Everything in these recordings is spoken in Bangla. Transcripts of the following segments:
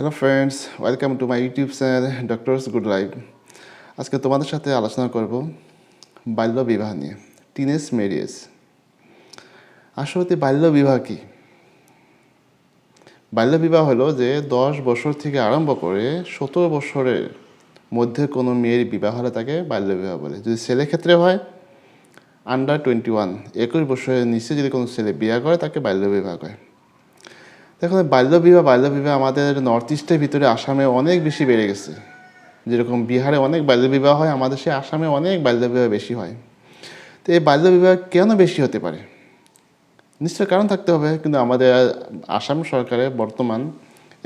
Hello friends welcome to my YouTube channel doctors good life আজকে তোমাদের সাথে আলোচনা করব বাল্য বিবাহ নিয়ে টিনেজ ম্যারিয়েজ আসলে বাল্য বিবাহ কি? বাল্য বিবাহ হলো যে দশ বছর থেকে আরম্ভ করে সতেরো বছরের মধ্যে কোনো মেয়ের বিবাহ হলে তাকে বাল্য বিবাহ বলে। যদি ছেলে ক্ষেত্রে হয় আন্ডার টোয়েন্টি ওয়ান একুশ বছরের নিচে যদি কোনো ছেলে বিয়ে করে, তাকে বাল্য বিবাহ করে দেখুন বাল্য বিবাহ বাল্য বিবাহ আমাদের নর্থ ইস্টের ভিতরে আসামে অনেক বেশি বেড়ে গেছে। যেরকম বিহারে অনেক বাল্য বিবাহ হয়, আমাদের সে আসামে অনেক বাল্য বিবাহ বেশি হয়। তো এই বাল্য বিবাহ কেন বেশি হতে পারে? নিশ্চয় কারণ থাকতে হবে, কিন্তু আমাদের আসাম সরকারের বর্তমান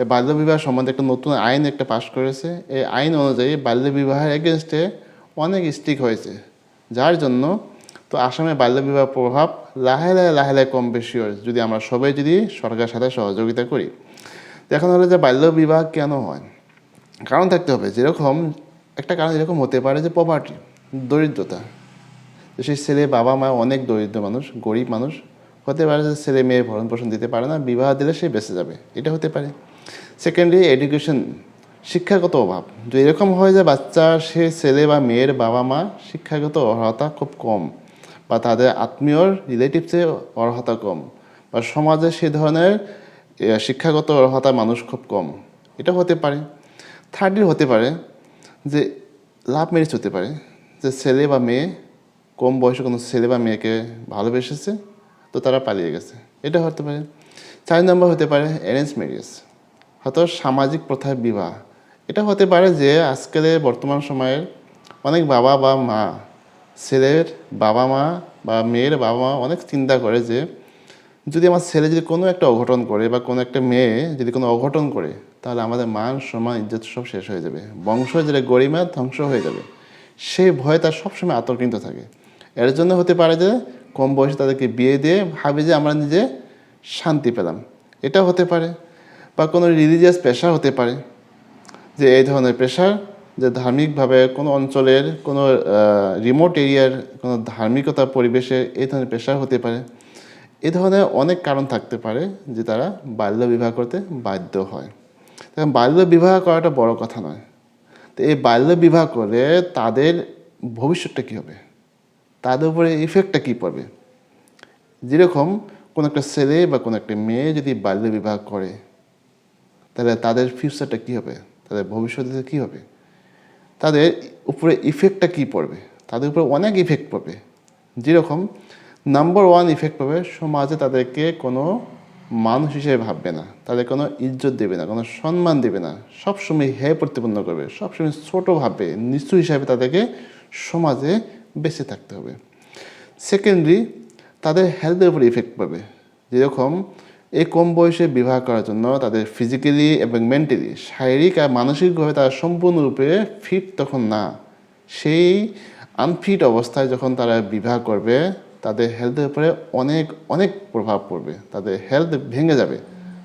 এই বাল্য বিবাহ সম্বন্ধে একটা নতুন আইন একটা পাশ করেছে। এই আইন অনুযায়ী বাল্য বিবাহের এগেনস্টে অনেক স্ট্রিক হয়েছে, যার জন্য তো আসামে বাল্য বিবাহ প্রভাব লাহে লাহে লাহে লাহে কম বেশি হয়, যদি আমরা সবাই যদি সরকারের সাথে সহযোগিতা করি। এখন হলো যে বাল্য বিবাহ কেন হয়? কারণ থাকতে হবে, যেরকম, একটা কারণ এরকম হতে পারে যে পভার্টি দরিদ্রতা। সেই ছেলে বাবা মা অনেক দরিদ্র মানুষ, গরিব মানুষ, হতে পারে যে ছেলে মেয়ে ভরণ পোষণ দিতে পারে না, বিবাহ দিলে সে বেঁচে যাবে, এটা হতে পারে। সেকেন্ডলি এডুকেশন শিক্ষাগত অভাব, যদি এরকম হয় যে বাচ্চা, সে ছেলে বা মেয়ের বাবা মা শিক্ষাগত অর্হতা খুব কম বা তাদের আত্মীয়র রিলেটিভসে অর্হতা কম বা সমাজে সে ধরনের শিক্ষাগত অর্হতা মানুষ খুব কম। এটা হতে পারে। থার্ডলি হতে পারে যে লাভ ম্যারেজ হতে পারে। যে ছেলে বা মেয়ে, কম বয়সে কোনো ছেলে বা মেয়েকে ভালোবেসেছে, তো তারা পালিয়ে গেছে। এটা হতে পারে। চার নম্বর হতে পারে অ্যারেঞ্জ ম্যারেজ হয়তো সামাজিক প্রথায় বিবাহ। এটা হতে পারে যে আজকের বর্তমান সময়ের অনেক বাবা বা মা ছেলের বাবা মা বা মেয়ের বাবা মা অনেক চিন্তা করে যে যদি আমার ছেলে যদি কোনো একটা অঘটন করে বা কোনো একটা মেয়ে যদি কোনো অঘটন করে, তাহলে আমাদের মান, সম্মান, ইজ্জত সব শেষ হয়ে যাবে। বংশ যেটা গরিমা, ধ্বংস হয়ে যাবে। সেই ভয়ে তার সবসময় আতঙ্কিত থাকে। এর জন্য হতে পারে যে কম বয়সে তাদেরকে বিয়ে দিয়ে ভাবে যে আমরা নিজে শান্তি পেলাম। এটা হতে পারে। বা কোনো রিলিজিয়াস পেশা হতে পারে। যে এই ধরনের প্রেশার যে ধার্মিকভাবে কোনো অঞ্চলের কোনো রিমোট এরিয়ার কোনো ধার্মিকতা পরিবেশে এই ধরনের প্রেশার হতে পারে। এ ধরনের অনেক কারণ থাকতে পারে যে তারা বাল্য বিবাহ করতে বাধ্য হয়। দেখেন, বাল্য বিবাহ করাটা বড় কথা নয়। তো এই বাল্য বিবাহ করে তাদের ভবিষ্যৎটা কী হবে? তাদের উপরে ইফেক্টটা কী পড়বে? যেরকম কোনো একটা ছেলে বা কোনো একটা মেয়ে যদি বাল্য বিবাহ করে, তাহলে তাদের ফিউচারটা কী হবে? তাদের ভবিষ্যতে কী হবে? তাদের উপরে ইফেক্টটা কী পড়বে? তাদের উপরে অনেক ইফেক্ট পড়বে। যেরকম নাম্বার ওয়ান ইফেক্ট পাবে সমাজে তাদেরকে কোনো মানুষ হিসেবে ভাববে না। তাদের কোনো ইজ্জত দেবে না, কোনো সম্মান দেবে না। সবসময় হে প্রতিপন্ন করবে, সবসময় ছোট ভাববে, নিচু হিসাবে তাদেরকে সমাজে বেঁচে থাকতে হবে। সেকেন্ডলি তাদের হেলথের উপর ইফেক্ট পাবে যেরকম এই কম বয়সে বিবাহ করার জন্য তাদের ফিজিক্যালি এবং মেন্টালি শারীরিক আর মানসিকভাবে তারা সম্পূর্ণরূপে ফিট তখন না। সেই আনফিট অবস্থায় যখন তারা বিবাহ করবে, তাদের হেলথের উপরে অনেক অনেক প্রভাব পড়বে। তাদের হেলথ ভেঙে যাবে।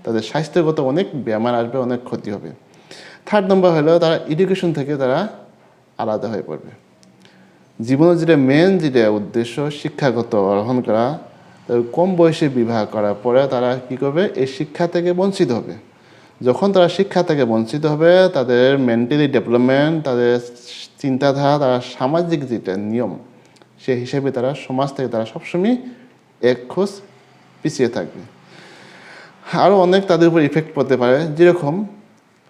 তাদের স্বাস্থ্যগত অনেক বেমার আসবে, অনেক ক্ষতি হবে। থার্ড নম্বর হলো তারা এডুকেশন থেকে তারা আলাদা হয়ে পড়বে। জীবনের যেটা মেন যেটা উদ্দেশ্য, শিক্ষাগত অর্জন করা কম বয়সে বিবাহ করার পরে তারা কি করবে? এই শিক্ষা থেকে বঞ্চিত হবে। যখন তারা শিক্ষা থেকে বঞ্চিত হবে, তাদের মেন্টালি ডেভেলপমেন্ট তাদের চিন্তাধারা, তারা সামাজিক যেটা নিয়ম, সে হিসেবে তারা সমাজ থেকে তারা সবসময় এক খোঁজ পিছিয়ে থাকবে। আরও অনেক তাদের উপর ইফেক্ট পড়তে পারে। যেরকম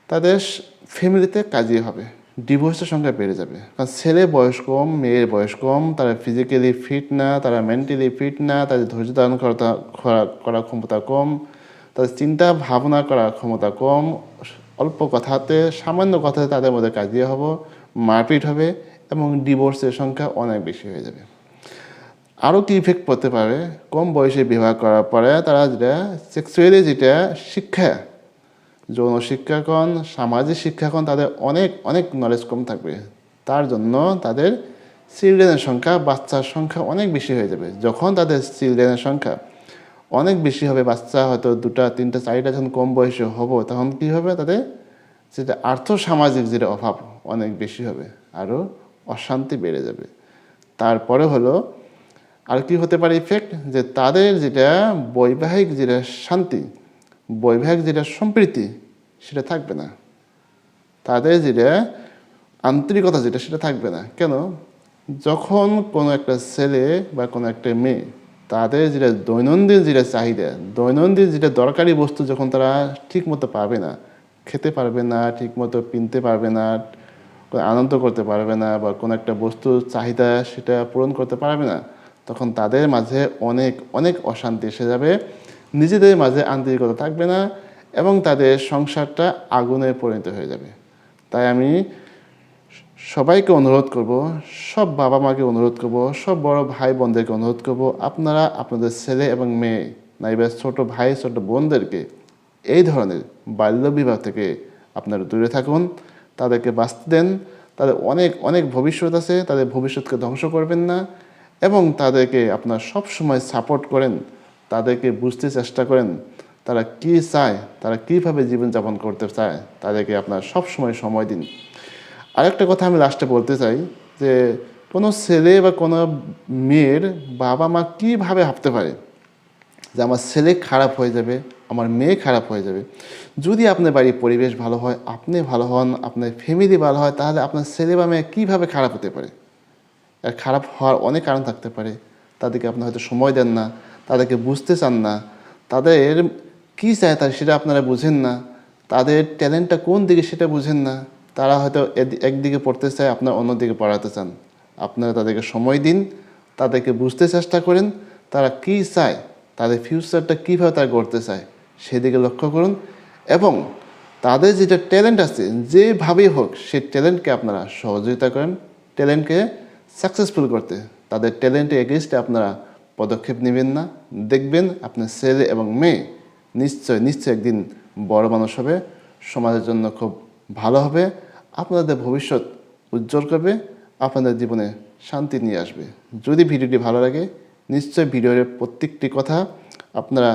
তাদের ফ্যামিলিতে কাজই হবে। ডিভোর্সের সংখ্যা বেড়ে যাবে। কারণ ছেলে বয়স কম, মেয়ের বয়স কম, তারা ফিজিক্যালি ফিট না, তারা মেন্টালি ফিট না, তাদের ধৈর্য ধারণ করা, করার ক্ষমতা কম, তাদের চিন্তা ভাবনা করার ক্ষমতা কম, অল্প কথাতে, সামান্য কথাতে তাদের মধ্যে কাজিয়ে হব, মারপিট হবে এবং ডিভোর্সের সংখ্যা অনেক বেশি হয়ে যাবে। আরও কি ইফেক্ট পড়তে পারে? কম বয়সে বিবাহ করার পরে তারা যেটা সেক্সুয়ালি যেটা শিক্ষা যৌন শিক্ষাকণ, সামাজিক শিক্ষাকণ তাদের অনেক অনেক নলেজ কম থাকবে। তার জন্য তাদের চিলড্রেনের সংখ্যা, বাচ্চার সংখ্যা অনেক বেশি হয়ে যাবে। যখন তাদের চিলড্রেনের সংখ্যা অনেক বেশি হবে, বাচ্চা হয়তো দুটা, তিনটা, চারিটা যখন কম বয়সে হব, তখন কি হবে তাদের? যেটা আর্থ সামাজিক যেটা অভাব অনেক বেশি হবে আরও অশান্তি বেড়ে যাবে। তারপরে হলো, আর কি হতে পারে ইফেক্ট যে তাদের যেটা বৈবাহিক যেটা শান্তি বৈবাহিক যেটা সম্প্রীতি, সেটা থাকবে না। তাদের যেটা আন্তরিকতা যেটা, সেটা থাকবে না। কেন? যখন কোনো একটা ছেলে বা কোনো একটা মেয়ে তাদের যেটা দৈনন্দিন যেটা চাহিদা, দৈনন্দিন যেটা দরকারি বস্তু যখন তারা ঠিক মতো পাবে না, খেতে পারবে না ঠিক মতো কিনতে পারবে না আনন্দ করতে পারবে না বা কোনো একটা বস্তুর চাহিদা সেটা পূরণ করতে পারবে না, তখন তাদের মাঝে অনেক অনেক অশান্তি এসে যাবে। নিজেদের মাঝে আন্তরিকতা থাকবে না এবং তাদের সংসারটা আগুনে পরিণত হয়ে যাবে। তাই আমি সবাইকে অনুরোধ করব, সব বাবা মাকে অনুরোধ করব, সব বড় ভাই বোনদেরকে অনুরোধ করব, আপনারা আপনাদের ছেলে এবং মেয়ে নাইবা ছোট ভাই, ছোট বোনদেরকে এই ধরনের বাল্যবিবাহ থেকে আপনারা দূরে থাকুন, তাদেরকে বাঁচতে দেন, তাদের অনেক অনেক ভবিষ্যৎ আছে, তাদের ভবিষ্যৎকে ধ্বংস করবেন না এবং তাদেরকে আপনার সব সময় সাপোর্ট করেন। তাদেরকে বুঝতে চেষ্টা করেন, তারা কি চায়, তারা কীভাবে জীবনযাপন করতে চায়, তাদেরকে আপনার সব সময় সময় দিন। আরেকটা কথা আমি লাস্টে বলতে চাই যে, কোনো ছেলে বা কোনো মেয়ের বাবা মা কীভাবে ভাবতে পারে যে, আমার ছেলে খারাপ হয়ে যাবে, আমার মেয়ে খারাপ হয়ে যাবে যদি আপনার বাড়ির পরিবেশ ভালো হয়, আপনি ভালো হন, আপনার ফ্যামিলি ভালো হয়, তাহলে আপনার ছেলে বা মেয়ে কীভাবে খারাপ হতে পারে? আর খারাপ হওয়ার অনেক কারণ থাকতে পারে, তাদেরকে আপনি হয়তো সময় দেন না তাদেরকে বুঝতে চান না, তাদের কী চায় তার সেটা আপনারা বুঝেন না, তাদের ট্যালেন্টটা কোন দিকে সেটা বুঝেন না, তারা হয়তো একদিকে পড়তে চায়, আপনার অন্যদিকে পড়াতে চান। আপনারা তাদেরকে সময় দিন, তাদেরকে বুঝতে চেষ্টা করেন, তারা কী চায়, তাদের ফিউচারটা কীভাবে তারা গড়তে চায়, সেদিকে লক্ষ্য করুন এবং তাদের যেটা ট্যালেন্ট আছে, যেভাবেই হোক সেই ট্যালেন্টকে আপনারা সহযোগিতা করেন ট্যালেন্টকে সাকসেসফুল করতে। তাদের ট্যালেন্টে এগেনস্টে আপনারা পদক্ষেপ নেবেন না। দেখবেন আপনার ছেলে এবং মেয়ে নিশ্চয় নিশ্চয় একদিন বড় মানুষ হবে, সমাজের জন্য খুব ভালো হবে, আপনাদের ভবিষ্যৎ উজ্জ্বল করবে, আপনাদের জীবনে শান্তি নিয়ে আসবে। যদি ভিডিওটি ভালো লাগে, নিশ্চয় ভিডিওর প্রত্যেকটি কথা আপনারা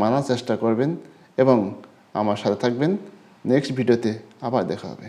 মানার চেষ্টা করবেন এবং আমার সাথে থাকবেন। নেক্সট ভিডিওতে আবার দেখা হবে।